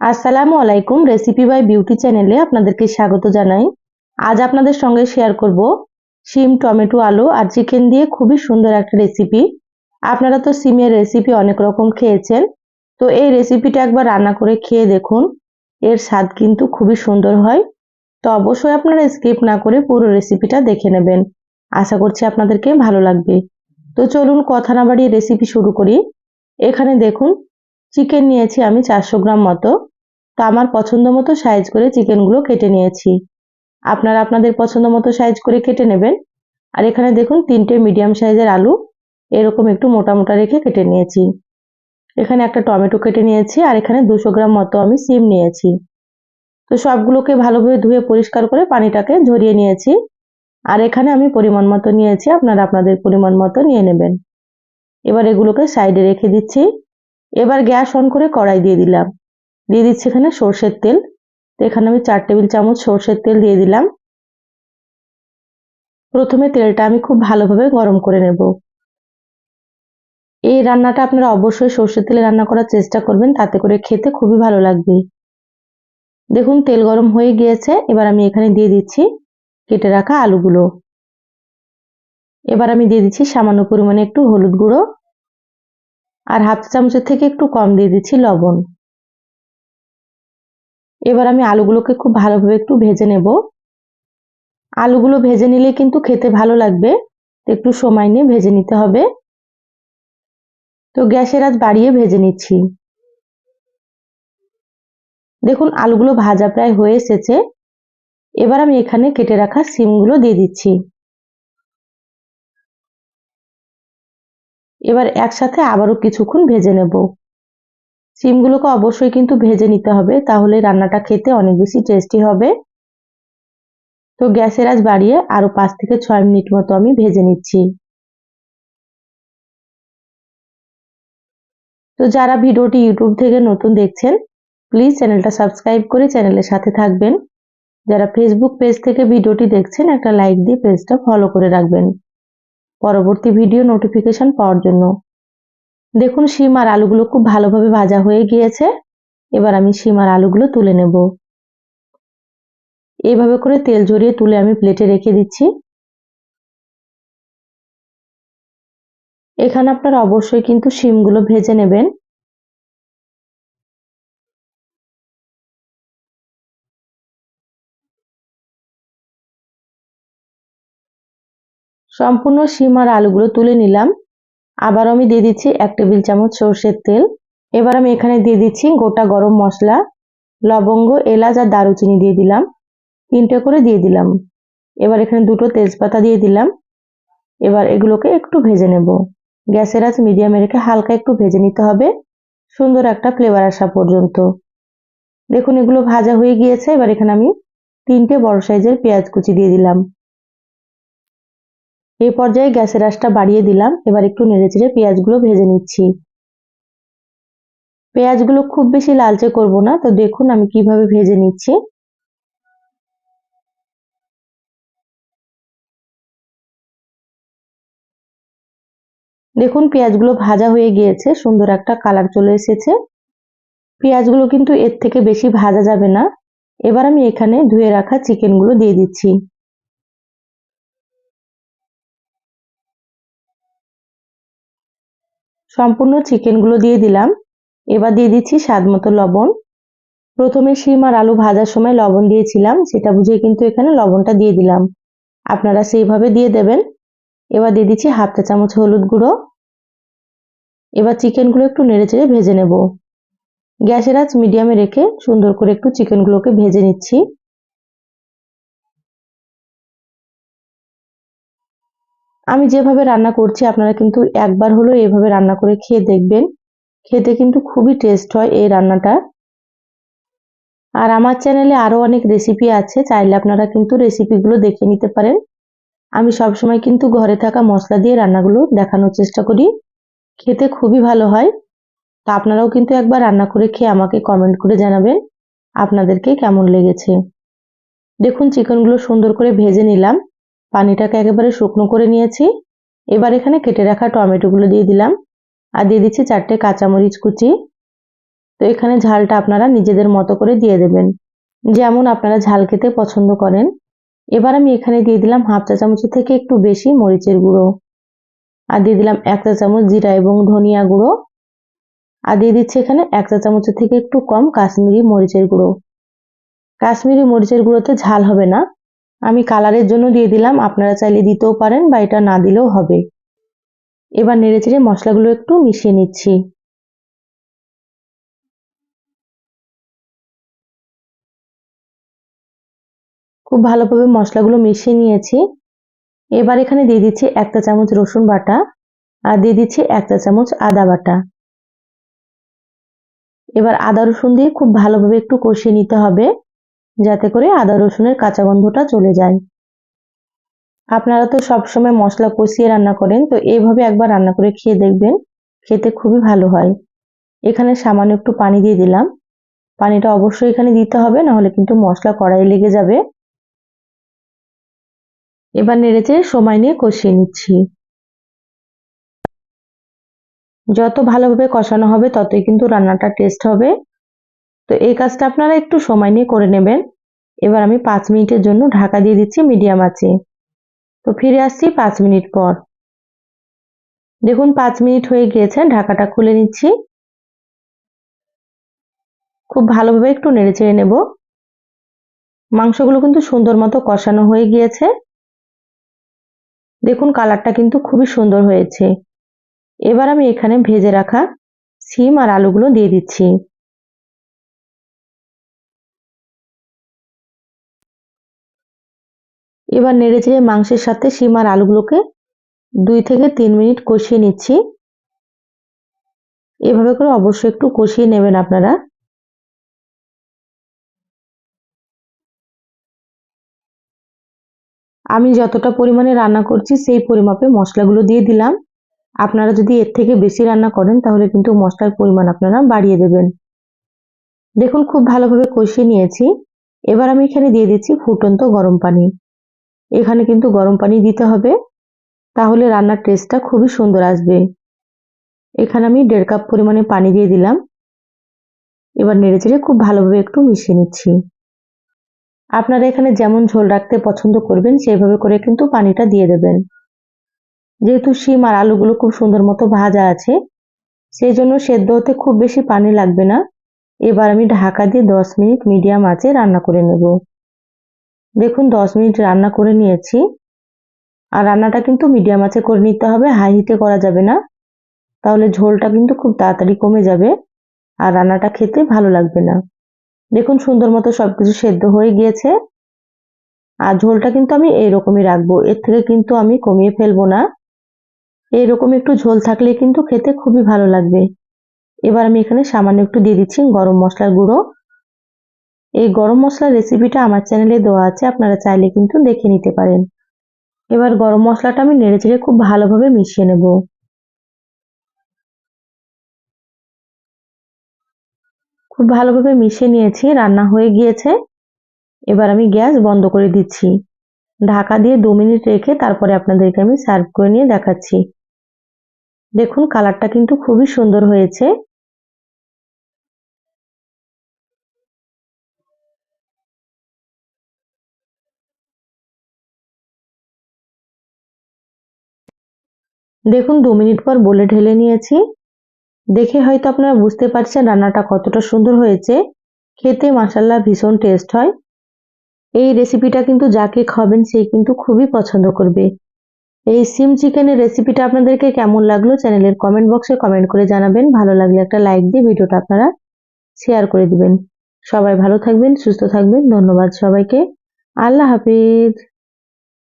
আসসালামু আলাইকুম recipe by beauty চ্যানেলে আপনাদেরকে স্বাগত জানাই। আজ আপনাদের সঙ্গে শেয়ার করব শিম, টমেটো, আলু আর চিকেন দিয়ে খুবই সুন্দর একটা রেসিপি আপনারা তো সিমের রেসিপি অনেক রকম খেয়েছেন। তো এই রেসিপিটা একবার রান্না করে খেয়ে দেখুন। এর স্বাদ কিন্তু খুবই সুন্দর হয়। তো অবশ্যই আপনারা স্কিপ না করে পুরো রেসিপিটা দেখে নেবেন। আশা করছি আপনাদেরকে ভালো লাগবে। তো চলুন কথা না বাড়িয়ে রেসিপি শুরু করি। এখানে দেখুন চিকেন নিয়েছি আমি চারশো গ্রাম মতো। তো আমার পছন্দ মতো সাইজ করে চিকেনগুলো কেটে নিয়েছি। আপনারা আপনাদের পছন্দ মতো সাইজ করে কেটে নেবেন। আর এখানে দেখুন, তিনটে মিডিয়াম সাইজের আলু। এরকম একটু মোটা মোটা রেখে কেটে নিয়েছি। এখানে একটা টমেটো কেটে নিয়েছি, আর এখানে দুশো গ্রাম মতো আমি সিম নিয়েছি। তো সবগুলোকে ভালোভাবে ধুয়ে পরিষ্কার করে পানিটাকে ঝরিয়ে নিয়েছি। আর এখানে আমি পরিমাণ মতো নিয়েছি, আপনারা আপনাদের পরিমাণ মতো নিয়ে নেবেন। এবার এগুলোকে সাইডে রেখে দিচ্ছি। এবার গ্যাস অন করে কড়াই দিয়ে দিলাম। দিয়ে দিচ্ছি এখানে সর্ষের তেল। তো এখানে আমি চার টেবিল চামচ সর্ষের তেল দিয়ে দিলাম। প্রথমে তেলটা আমি খুব ভালোভাবে গরম করে নেব। এই রান্নাটা আপনারা অবশ্যই সর্ষের তেলে রান্না করার চেষ্টা করবেন, তাতে করে খেতে খুবই ভালো লাগবে। দেখুন, তেল গরম হয়ে গিয়েছে। এবার আমি এখানে দিয়ে দিচ্ছি কেটে রাখা আলুগুলো। এবার আমি দিয়ে দিচ্ছি সামান্য পরিমাণে একটু হলুদ গুঁড়ো। আর হাফ চামচের থেকে একটু কম দিয়ে দিচ্ছি লবণ। এবার আমি আলুগুলোকে খুব ভালোভাবে একটু ভেজে নেব। আলুগুলো ভেজে নিলে কিন্তু খেতে ভালো লাগবে। একটু সময় নিয়ে ভেজে নিতে হবে। তো গ্যাসের আজ বাড়িয়ে ভেজে নিচ্ছি। দেখুন, আলুগুলো ভাজা প্রায় হয়ে এসেছে। এবার আমি এখানে কেটে রাখা সিমগুলো দিয়ে দিচ্ছি। এবার একসাথে আবারও কিছুক্ষণ ভেজে নেব। সিমগুলোকে অবশ্যই কিন্তু ভেজে নিতে হবে, তাহলে রান্নাটা খেতে অনেক বেশি টেস্টি হবে। তো গ্যাসের আজ বাড়িয়ে আরও পাঁচ থেকে ছয় মিনিট মতো আমি ভেজে নিচ্ছি। তো যারা ভিডিওটি ইউটিউব থেকে নতুন দেখছেন প্লিজ চ্যানেলটা সাবস্ক্রাইব করে চ্যানেলের সাথে থাকবেন। যারা ফেসবুক পেজ থেকে ভিডিওটি দেখছেন, একটা লাইক দিয়ে পেজটা ফলো করে রাখবেন। পরবর্তী ভিডিও নোটিফিকেশন পাওয়ার জন্য। দেখুন শিম আর আলুগুলো খুব ভালোভাবে ভাজা হয়ে গিয়েছে। এবার আমি শিম আর আলুগুলো তুলে নেব। এইভাবে করে তেল জড়িয়ে তুলে আমি প্লেটে রেখে দিচ্ছি। এখানে আপনারা অবশ্যই কিন্তু শিমগুলো ভেজে নেবেন। সম্পূর্ণ শিম আর আলুগুলো তুলে নিলাম। আবার আমি দিয়ে দিচ্ছি এক টেবিল চামচ সর্ষের তেল। এবার আমি এখানে দিয়ে দিচ্ছি গোটা গরম মশলা, লবঙ্গ, এলাচ আর দারুচিনি দিয়ে দিলাম। তিনটে করে দিয়ে দিলাম। এবার এখানে দুটো তেজপাতা দিয়ে দিলাম। এবার এগুলোকে একটু ভেজে নেব। গ্যাসের আঁচ মিডিয়ামে রেখে হালকা একটু ভেজে নিতে হবে। সুন্দর একটা ফ্লেভার আসা পর্যন্ত। দেখুন এগুলো ভাজা হয়ে গিয়েছে। এবার এখানে আমি তিনটে বড় সাইজের পেঁয়াজ কুচি দিয়ে দিলাম। এই পর্যায়ে গ্যাসের আঁচটা বাড়িয়ে দিলাম। এবার একটু নেড়ে চেড়ে পেঁয়াজগুলো ভেজে নিচ্ছি। পেঁয়াজগুলো খুব বেশি লালচে করব না, তো দেখুন আমি কীভাবে ভেজে নিচ্ছি। দেখুন পেঁয়াজগুলো ভাজা হয়ে গিয়েছে, সুন্দর একটা কালার চলে এসেছে। পেঁয়াজগুলো কিন্তু এর থেকে বেশি ভাজা যাবে না। এবার আমি এখানে ধুয়ে রাখা চিকেনগুলো দিয়ে দিচ্ছি। সম্পূর্ণ চিকেনগুলো দিয়ে দিলাম। এবার দিয়ে দিচ্ছি স্বাদ মতো লবণ। প্রথমে শিম আর আলু ভাজার সময় লবণ দিয়েছিলাম, সেটা বুঝে কিন্তু এখানে লবণটা দিয়ে দিলাম। আপনারা সেইভাবে দিয়ে দেবেন। এবার দিয়ে দিচ্ছি হাফ চা চামচ হলুদ গুঁড়ো। এবার চিকেনগুলো একটু নেড়ে চেড়ে ভেজে নেব। গ্যাসের আঁচ মিডিয়ামে রেখে সুন্দর করে একটু চিকেনগুলোকে ভেজে নিচ্ছি। আমি যেভাবে রান্না করছি, আপনারা কিন্তু একবার হলেও এভাবে রান্না করে খেয়ে দেখবেন। খেতে কিন্তু খুবই টেস্ট হয় এই রান্নাটা। আর আমার চ্যানেলে আরও অনেক রেসিপি আছে, চাইলে আপনারা কিন্তু রেসিপিগুলো দেখে নিতে পারেন। আমি সবসময় কিন্তু ঘরে থাকা মশলা দিয়ে রান্নাগুলো দেখানোর চেষ্টা করি। খেতে খুবই ভালো হয়। তা আপনারাও কিন্তু একবার রান্না করে খেয়ে আমাকে কমেন্ট করে জানাবেন, আপনাদেরকে কেমন লেগেছে। দেখুন চিকেনগুলো সুন্দর করে ভেজে নিলাম। পানিটাকে একেবারে শুকনো করে নিয়েছি। এবার এখানে কেটে রাখা টমেটোগুলো দিয়ে দিলাম। আর দিয়ে দিচ্ছি চারটে কাঁচামরিচ কুচি। তো এখানে ঝালটা আপনারা নিজেদের মতো করে দিয়ে দেবেন। যেমন আপনারা ঝাল খেতে পছন্দ করেন। এবার আমি এখানে দিয়ে দিলাম হাফ চা চামচের থেকে একটু বেশি মরিচের গুঁড়ো। আর দিয়ে দিলাম এক চা চামচ জিরা এবং ধনিয়া গুঁড়ো। আর দিয়ে দিচ্ছি এখানে এক চা চামচের থেকে একটু কম কাশ্মীরি মরিচের গুঁড়ো। কাশ্মীরি মরিচের গুঁড়োতে ঝাল হবে না। আমি কালারের জন্য দিয়ে দিলাম। আপনারা চাইলে দিতেও পারেন বা এটা না দিলেও হবে। এবার নেড়েচেড়ে মশলাগুলো একটু মিশিয়ে নিচ্ছি। খুব ভালোভাবে মশলাগুলো মিশিয়ে নিয়েছি। এবার এখানে দিয়ে দিচ্ছি একটা চামচ রসুন বাটা আর দিয়ে দিচ্ছি একটা চামচ আদা বাটা। এবার আদা রসুন দিয়ে খুব ভালোভাবে একটু কষিয়ে নিতে হবে। যাতে করে আদা রসুনের কাঁচা গন্ধটা চলে যায়। আপনারা তো সবসময় মশলা কষিয়ে রান্না করেন, তো এইভাবে একবার রান্না করে খেয়ে দেখবেন, খেতে খুবই ভালো হয়। এখানে সামান্য একটু পানি দিয়ে দিলাম। পানিটা অবশ্যই এখানে দিতে হবে, নাহলে কিন্তু মশলা কড়াই লেগে যাবে। এবার নেড়েচে সময় নিয়ে কষিয়ে নিচ্ছি। যত ভালোভাবে কষানো হবে, ততই কিন্তু রান্নাটা টেস্ট হবে। তো এই কাজটা আপনারা একটু সময় নিয়ে করে নেবেন। এবার আমি পাঁচ মিনিটের জন্য ঢাকা দিয়ে দিচ্ছি মিডিয়াম আছে তো ফিরে আসছি পাঁচ মিনিট পর। দেখুন, পাঁচ মিনিট হয়ে গিয়েছে, ঢাকাটা খুলে নিচ্ছি। খুব ভালোভাবে একটু নেড়ে চেড়ে নেব। মাংসগুলো কিন্তু সুন্দর মতো কষানো হয়ে গিয়েছে। দেখুন, কালারটা কিন্তু খুবই সুন্দর হয়েছে। এবার আমি এখানে ভেজে রাখা সিম আর আলুগুলো দিয়ে দিচ্ছি। এবার নেড়ে চেড়ে মাংসের সাথে সিম আর আলুগুলোকে দুই থেকে তিন মিনিট কষিয়ে নিচ্ছি। এভাবে করে অবশ্যই একটু কষিয়ে নেবেন আপনারা। আমি যতটা পরিমাণে রান্না করছি সেই পরিমাপে মশলাগুলো দিয়ে দিলাম। আপনারা যদি এর থেকে বেশি রান্না করেন তাহলে কিন্তু মশলার পরিমাণ আপনারা বাড়িয়ে দেবেন। দেখুন, খুব ভালোভাবে কষিয়ে নিয়েছি। এবার আমি এখানে দিয়ে দিচ্ছি ফুটন্ত গরম পানি। এখানে কিন্তু গরম পানি দিতে হবে। তাহলে রান্নার টেস্টটা খুবই সুন্দর আসবে। এখানে আমি দেড় কাপ পরিমাণে পানি দিয়ে দিলাম। এবার নেড়েচেড়ে খুব ভালোভাবে একটু মিশিয়ে নিচ্ছি। আপনারা এখানে যেমন ঝোল রাখতে পছন্দ করবেন সেইভাবে করে কিন্তু পানিটা দিয়ে দেবেন। যেহেতু শিম আর আলুগুলো খুব সুন্দর মতো ভাজা আছে সেই জন্য সেদ্ধ হতে খুব বেশি পানি লাগবে না। এবার আমি ঢাকা দিয়ে দশ মিনিট মিডিয়াম আঁচে রান্না করে নেব। দেখুন, দশ মিনিট রান্না করে নিয়েছি। আর রান্নাটা কিন্তু মিডিয়াম আঁচে করে নিতে হবে, হাই হিটে করা যাবে না। তাহলে ঝোলটা কিন্তু খুব তাড়াতাড়ি কমে যাবে আর রান্নাটা খেতে ভালো লাগবে না। দেখুন, সুন্দর মতো সব কিছু সেদ্ধ হয়ে গিয়েছে। আর ঝোলটা কিন্তু আমি এইরকমই রাখব। এর থেকে কিন্তু আমি কমিয়ে ফেলব না। এইরকম একটু ঝোল থাকলে কিন্তু খেতে খুবই ভালো লাগবে। এবার আমি এখানে সামান্য একটু দিয়ে দিচ্ছি গরম মশলার গুঁড়ো। এই গরম মশলার রেসিপিটা আমার চ্যানেলে দেওয়া আছে, আপনারা চাইলে কিন্তু দেখে নিতে পারেন। এবার গরম মশলাটা আমি নেড়ে চেড়ে খুব ভালোভাবে মিশিয়ে নেব। খুব ভালোভাবে মিশিয়ে নিয়েছি, রান্না হয়ে গিয়েছে। এবার আমি গ্যাস বন্ধ করে দিচ্ছি। ঢাকা দিয়ে দু মিনিট রেখে তারপরে আপনাদেরকে আমি সার্ভ করে নিয়ে দেখাচ্ছি। দেখুন কালারটা কিন্তু খুবই সুন্দর হয়েছে। দেখুন, দু মিনিট পর বলে ঢেলে নিয়েছি। দেখে হয়তো আপনারা বুঝতে পারছেন রান্নাটা কতটা সুন্দর হয়েছে। খেতে মাসাল্লা ভীষণ টেস্ট হয়। এই রেসিপিটা কিন্তু যাকে খাবেন সেই কিন্তু খুবই পছন্দ করবে। এই সিম চিকেনের রেসিপিটা আপনাদেরকে কেমন লাগল চ্যানেলের কমেন্ট বক্সে কমেন্ট করে জানাবেন। ভালো লাগলে একটা লাইক দিয়ে ভিডিওটা আপনারা শেয়ার করে দিবেন। সবাই ভালো থাকবেন, সুস্থ থাকবেন। ধন্যবাদ সবাইকে। আল্লাহ হাফিজ।